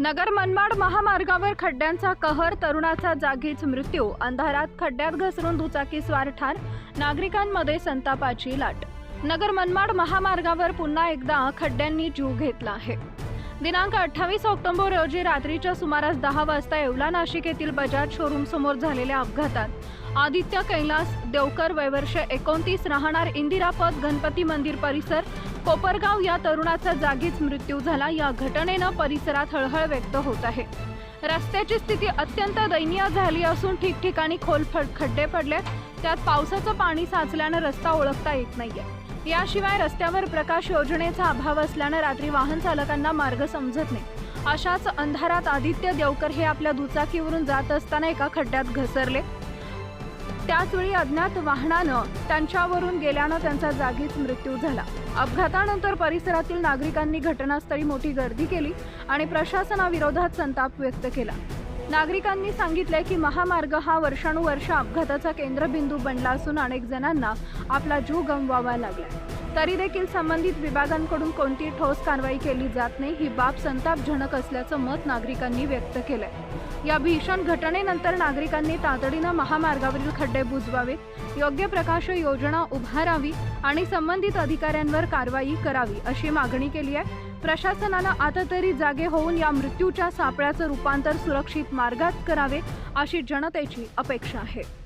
नगर मनमाड महामार्गावर खड्ड्यांचा कहर तरुणाचा जागीच मृत्यू अंधारात खड्ड्यात घसरून दुचाकीस्वार ठार नागरिकांमध्ये संतापाची लाट. नगर मनमाड महामार्गावर पुन्हा एकदा खड्ड्यांनी जीव घेतला आहे. दिनांक अठ्ठावीस ऑक्टोबर रोजी रात्रीच्या सुमारास दहा वाजता येवला नाशिक येथील बजाज शोरूम समोर झालेल्या अपघातात आदित्य कैलास देवकर वयवर्ष एकोणतीस राहणार इंदिरापद गणपती मंदिर परिसर कोपरगाव या तरुणाचा जागीच मृत्यू झाला. या घटनेनं परिसरात हळहळ व्यक्त होत आहे. रस्त्याची स्थिती अत्यंत दयनीय झाली असून ठिकठिकाणी खोल फड- खड्डे पडले त्यात पावसाचं पाणी साचल्यानं रस्ता ओळखता येत नाहीये. याशिवाय रस्त्यावर प्रकाश योजनेचा अभाव असल्यानं रात्री वाहन चालकांना मार्ग समजत नाही. अशाच अंधारात आदित्य देवकर हे आपल्या दुचाकीवरून जात असताना एका खड्ड्यात घसरले. त्याचवेळी अज्ञात वाहनानं त्यांच्यावरून गेल्यानं त्यांचा जागीच मृत्यू झाला. अपघातानंतर परिसरातील नागरिकांनी घटनास्थळी मोठी गर्दी केली आणि प्रशासनाविरोधात संताप व्यक्त केला. नागरिकांनी सांगितले की महामार्ग हा वर्षानुवर्ष अपघाताचा केंद्रबिंदू बनला असून अनेक जणांना आपला जीव गमवावा लागला तरी देखील संबंधित विभागांकडून कोणती ठोस कारवाई केली जात नाही ही बाब संतापजनक असल्याचं मत नागरिकांनी व्यक्त केलंय. या भीषण घटनेनंतर नागरिकांनी तातडीनं महामार्गावरील खड्डे बुजवावे योग्य प्रकाश योजना उभारावी आणि संबंधित अधिकाऱ्यांवर कारवाई करावी अशी मागणी केली आहे. प्रशासनानं आता तरी जागे होऊन या मृत्यूच्या सापळ्याचं रूपांतर सुरक्षित मार्गात करावे अशी जनतेची अपेक्षा आहे.